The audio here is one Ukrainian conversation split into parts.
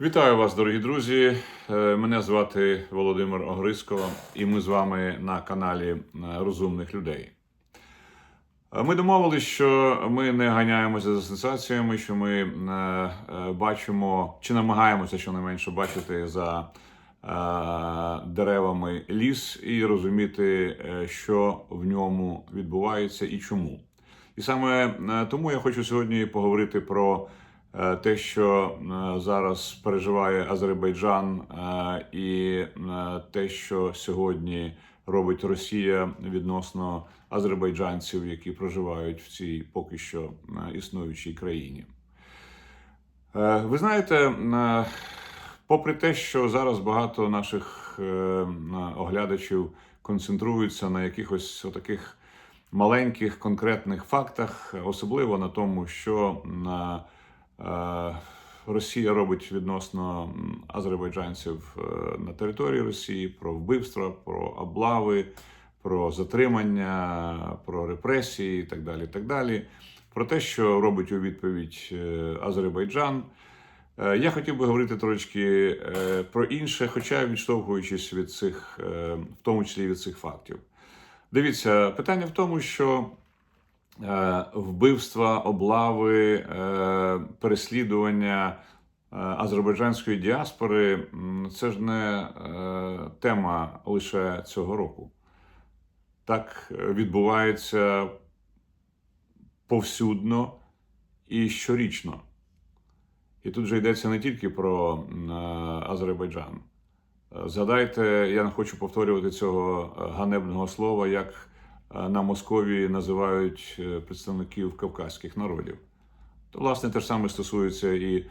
Вітаю вас, дорогі друзі. Е, Мене звати Володимир Огриско, і ми з вами на каналі е, Розумних людей. Е, Ми домовилися, що ми не ганяємося за сенсаціями, що ми бачимо чи намагаємося щонайменше бачити за деревами ліс і розуміти, що в ньому відбувається і чому. І саме тому я хочу сьогодні поговорити про те, що е, зараз переживає Азербайджан, е, і е, те, що сьогодні робить Росія відносно азербайджанців, які проживають в цій поки що е, існуючій країні. Е, Ви знаєте, е, попри те, що зараз багато наших е, оглядачів концентруються на якихось таких маленьких конкретних фактах, особливо на тому, що на, е, Росія робить відносно азербайджанців е, на території Росії, про вбивства, про облави, про затримання, про репресії і так далі. так далі. Про те, що робить у відповідь е, Азербайджан. Е, Я хотів би говорити трошки е, про інше, хоча відштовхуючись від цих, е, в тому числі від цих фактів. Дивіться, питання в тому, що е, вбивства, облави, е, переслідування е, азербайджанської діаспори це ж не е, тема лише цього року. Так е, відбувається повсюдно і щорічно. І тут же йдеться не тільки про е, Азербайджан. Е, Згадайте, я не хочу повторювати цього е, ганебного слова, як е, на Московії називають е, представників кавказьких народів. То, власне, те ж саме стосується і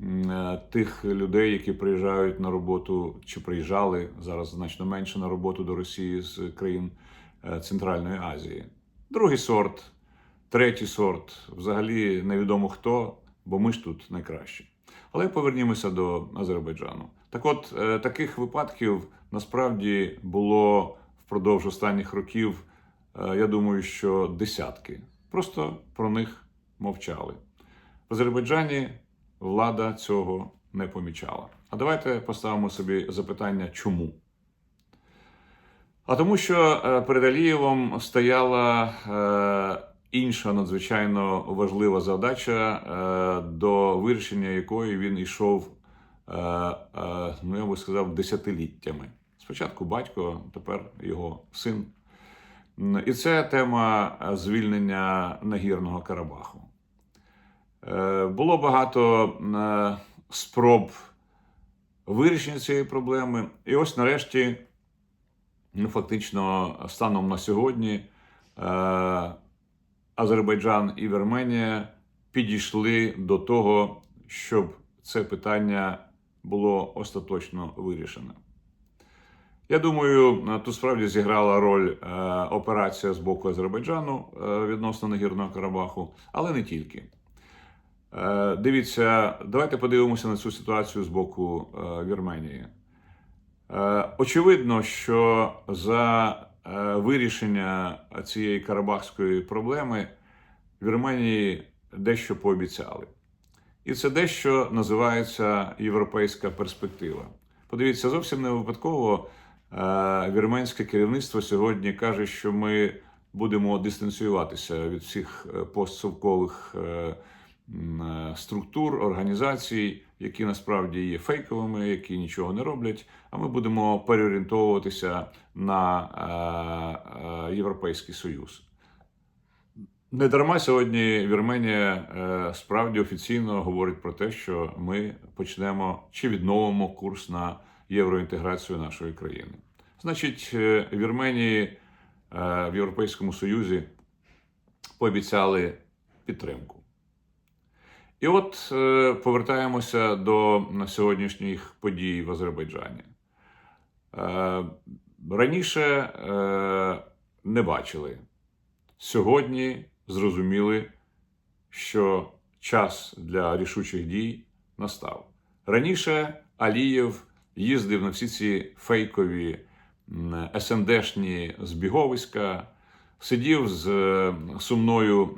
е, тих людей, які приїжджають на роботу чи приїжджали зараз значно менше на роботу до Росії з країн е, Центральної Азії. Другий сорт, третій сорт, взагалі невідомо хто, бо ми ж тут найкращі. Але повернімося до Азербайджану. Так от, е, таких випадків насправді було впродовж останніх років, е, я думаю, що десятки. Просто про них мовчали. В Азербайджані влада цього не помічала. А давайте поставимо собі запитання, чому? А тому, що е, перед Алієвом стояла е, інша надзвичайно важлива задача, е, до вирішення якої він йшов, е, е, ну я би сказав, десятиліттями. Спочатку батько, тепер його син. І це тема е, звільнення нагірного Карабаху. Е, Було багато е, спроб вирішення цієї проблеми. І ось нарешті, ну, фактично, станом на сьогодні, Азербайджан і Вірменія підійшли до того, щоб це питання було остаточно вирішене. Я думаю, е, тут справді зіграла роль е, операція з боку Азербайджану е, відносно Нагірного Карабаху, але не тільки. Дивіться, давайте подивимося на цю ситуацію з боку Вірменії. Очевидно, що за вирішення цієї карабахської проблеми Вірменії дещо пообіцяли. І це дещо називається європейська перспектива. Подивіться, зовсім не випадково вірменське керівництво сьогодні каже, що ми будемо дистанціюватися від всіх е, постсовкових е, е, структур, організацій, які насправді є фейковими, які нічого не роблять. А ми будемо переорієнтовуватися на е, е, Європейський Союз. Не дарма сьогодні Вірменія е, справді офіційно говорить про те, що ми почнемо чи відновимо курс на євроінтеграцію нашої країни. Значить, е, Вірменії е, в Європейському Союзі пообіцяли підтримку. І от е, повертаємося до сьогоднішніх подій в Азербайджані. Раніше не бачили. Сьогодні зрозуміли, що час для рішучих дій настав. Раніше Алієв їздив на всі ці фейкові СНДшні збіговиська, сидів з е, сумною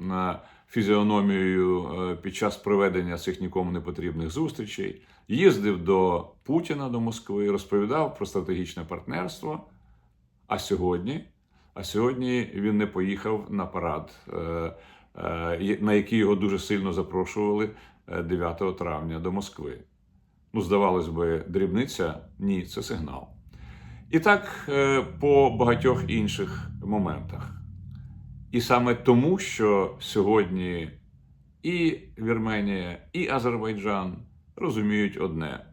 фізіономією е, під час проведення цих нікому не потрібних зустрічей, їздив до Путіна до Москви, розповідав про стратегічне партнерство. А сьогодні, а сьогодні він не поїхав на парад, е, е, на який його дуже сильно запрошували е, 9 травня до Москви. Ну, здавалось би, дрібниця ні, це сигнал. І так е, по багатьох інших моментах. І саме тому, що сьогодні і Вірменія, і Азербайджан розуміють одне: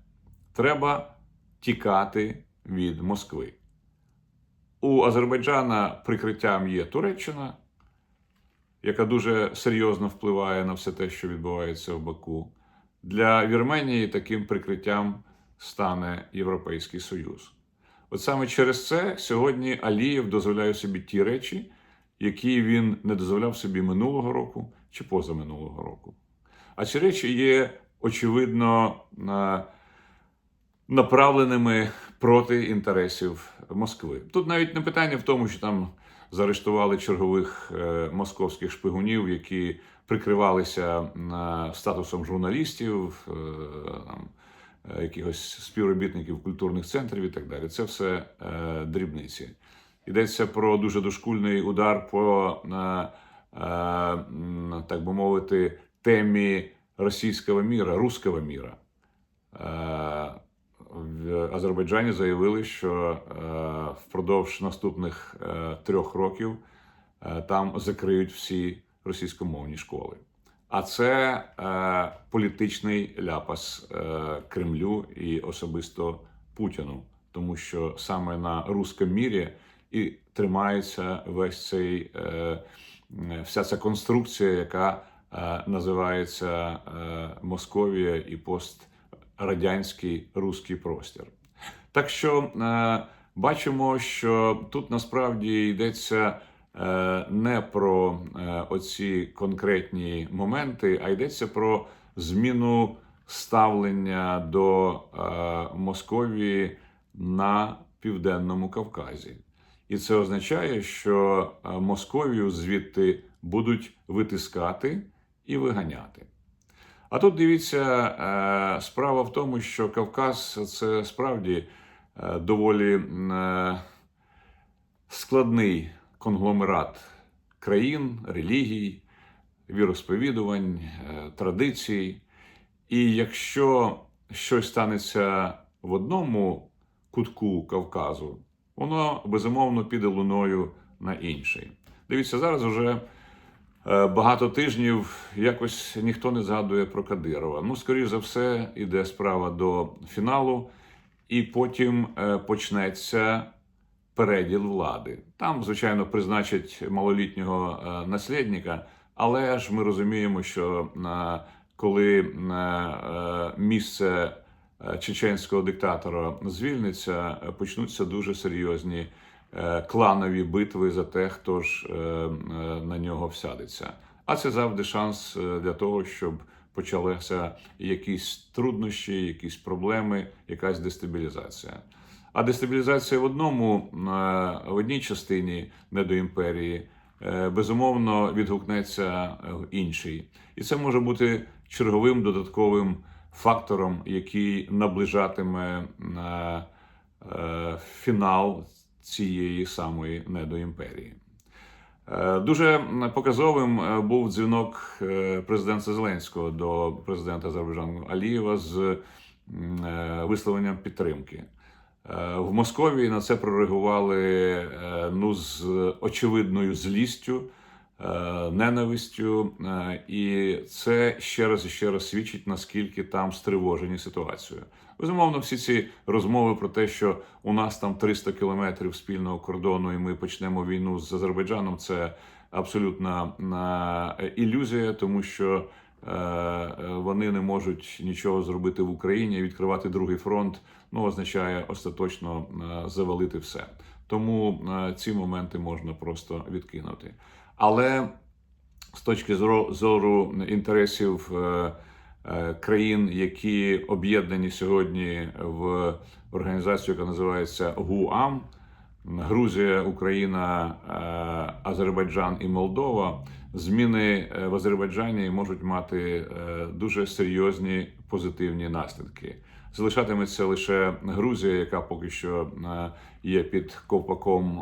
треба тікати від Москви. У Азербайджана прикриттям є Туреччина, яка дуже серйозно впливає на все те, що відбувається в Баку. Для Вірменії таким прикриттям стане Європейський Союз. От саме через це сьогодні Алієв дозволяє собі ті речі, які він не дозволяв собі минулого року чи позаминулого року. А ці речі є очевидно направленими проти інтересів Москви. Тут навіть не питання в тому, що там заарештували чергових е, московських шпигунів, які прикривалися е, статусом журналістів, е, е, якихось співробітників культурних центрів і так далі. Це все дрібниці. Йдеться про дуже дошкульний удар по, так би мовити, темі російського міра, русского міра. В Азербайджані заявили, що впродовж наступних трьох років там закриють всі російськомовні школи. А це е, політичний ляпас е, Кремлю і особисто Путіну, тому що саме на руському мірі і тримається весь цей е, е, вся ця конструкція, яка е, називається е, Московія і пострадянський руський простір. Так що е, бачимо, що тут насправді йдеться не про е, оці конкретні моменти, а йдеться про зміну ставлення до е, Московії на Південному Кавказі. І це означає, що е, Московію звідти будуть витискати і виганяти. А тут дивіться, е, справа в тому, що Кавказ це справді е, доволі е, складний конгломерат країн, релігій, віросповідувань, е, традицій. І якщо щось станеться в одному кутку Кавказу, воно безумовно піде луною на інший. Дивіться, зараз вже е, багато тижнів якось ніхто не згадує про Кадирова. Ну, скоріш за все, іде справа до фіналу, і потім е, почнеться переділ влади. Там, звичайно, призначать малолітнього е, наслідника, але ж ми розуміємо, що е, коли е, місце чеченського диктатора звільниться, почнуться дуже серйозні кланові битви за те, хто ж на нього всядеться. А це завжди шанс для того, щоб почалися якісь труднощі, якісь проблеми, якась дестабілізація. А дестабілізація в одному е, в одній частині недоімперії е, безумовно відгукнеться в іншій, і це може бути черговим додатковим фактором, який наближатиме е, фінал цієї самої недоімперії. Дуже показовим був дзвінок президента Зеленського до президента Азербайджану Алієва з висловленням підтримки. Е, В Московії на це прореагували е, ну, з очевидною злістю, е, ненавистю, і це ще раз і ще раз свідчить, наскільки там стривожені ситуацією. Безумовно, всі ці розмови про те, що у нас там 300 кілометрів спільного кордону, і ми почнемо війну з Азербайджаном, це абсолютна ілюзія, тому що вони не можуть нічого зробити в Україні. Відкривати другий фронт ну означає остаточно е, завалити все. Тому е, ці моменти можна просто відкинути. Але з точки зору, інтересів е, е, країн, які об'єднані сьогодні в організацію, яка називається ГУАМ, Грузія, Україна, е, Азербайджан і Молдова, зміни е, в Азербайджані можуть мати е, дуже серйозні позитивні наслідки. Залишатиметься лише Грузія, яка поки що є під ковпаком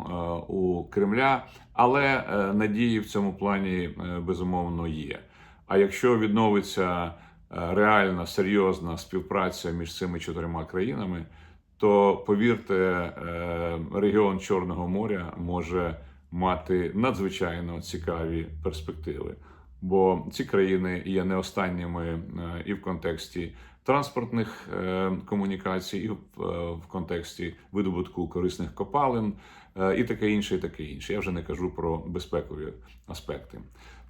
у Кремля, але надії в цьому плані безумовно є. А якщо відновиться реальна серйозна співпраця між цими чотирма країнами, то повірте, е, регіон Чорного моря може мати надзвичайно цікаві перспективи. Бо ці країни є не останніми е, і в контексті транспортних е, комунікацій, і в, контексті видобутку корисних копалин, і таке інше, і таке інше. Я вже не кажу про безпекові аспекти.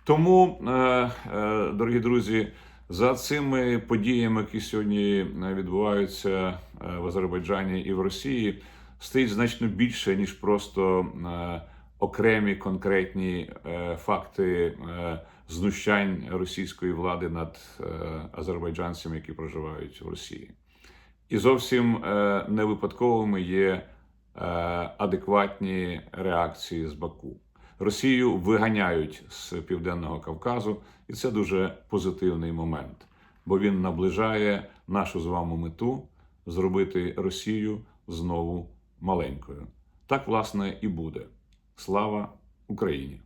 Тому, дорогі друзі, за цими подіями, які сьогодні е, відбуваються е, в Азербайджані і в Росії, стоїть значно більше ніж просто е, окремі конкретні факти знущань російської влади над азербайджанцями, які проживають в Росії. І зовсім не випадковими є адекватні реакції з Баку. Росію виганяють з південного Кавказу, і це дуже позитивний момент, бо він наближає нашу з вами мету зробити Росію знову маленькою. Так, власне, і буде. Слава Україні!